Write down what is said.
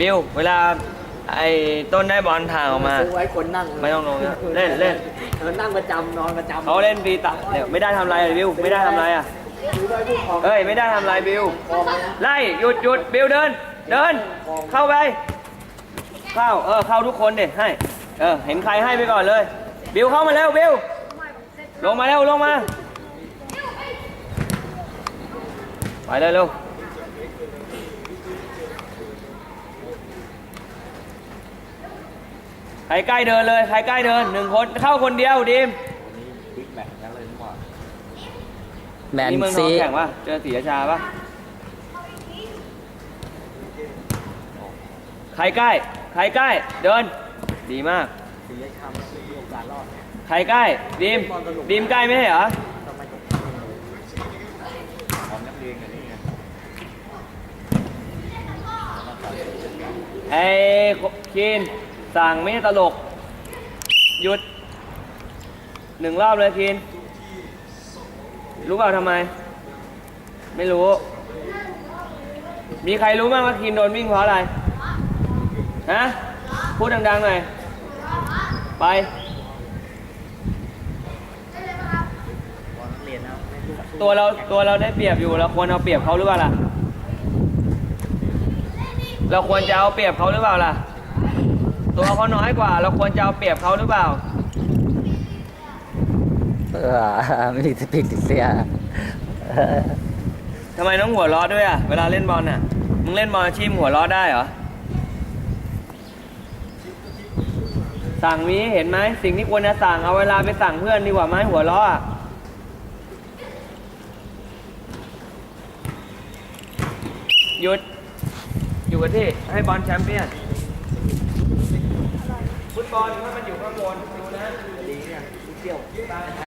บิวเวลาไอ้ต้นได้บอลทางออกมา ซื้อไว้คนนั่งไม่ต้องลงนะเล่นเล่น เออนั่งประจำนอนประจำเขาเล่นฟรีตะเดี๋ยวไม่ได้ทำอะไรเลยบิวไม่ได้ทำอะไรอะซื้อไว้ผู้ปกครองเอ้ยไม่ได้ทำอะไรบิวกองนะไล่หยุดหยุดบิวเดิน เดิน เข้าไป เข้าเออเข้าทุกคนเด็ให้เออเห็นใครให้ไปก่อนเลย บิวเข้ามาเร็วบิวลงมาเร็วลงมาไปเลยเร็วใค รใกล้เดินเลย ใครใกล้เดินหนึ่งคนเข้าคนเดียวดีมบิ๊กแมตช์นั่นเลยดีกว่าแมนนี่เมืองทอซีงแข่งปะเจอศรีราชาปะใครใกล้ ใครใกล้ เดิน ดีมาก สีให้ทำมีโอกาสรอดใครใกล้ดีมดีมใกล้ไม่ใช่เหรอต้องไม่ตกของนักเรียนอย่างนี้ไงไอ้คีน สั่งไม่ใช่ตลก หยุดหนึ่งรอบเลยคีนรู้เปล่าทำไม ไม่รู้ มีใครรู้บ้างว่าคีนโดนวิ่งเพราะอะไร ฮะ พูดดังๆหน่อย ไปตัวเราตัวเราได้เปรียบอยู่ เราควรเอาเปรียบเขาหรือเปล่าล่ะ เราควรจะเอาเปรียบเขาหรือเปล่าล่ะ ตัวเขาน้อยกว่า เราควรจะเอาเปรียบเขาหรือเปล่า เออไม่ติดสปิกติดเสียเออทำไมต้องหัวเราะด้วยอะ เวลาเล่นบอลน่ะ มึงเล่นบอลอาชีพหัวเราะได้เหรอ สั่งมีเห็นไหม สิ่งที่ควรจะสั่งเอาเวลาไปสั่งเพื่อนดีกว่าไหมหัวเราะอะหยุด อยู่กับที่ให้บอลแชมเปี้ยน ฟุตบอลถ้ามันอยู่ข้างบนดูนะดีเนี่ยเที่ยว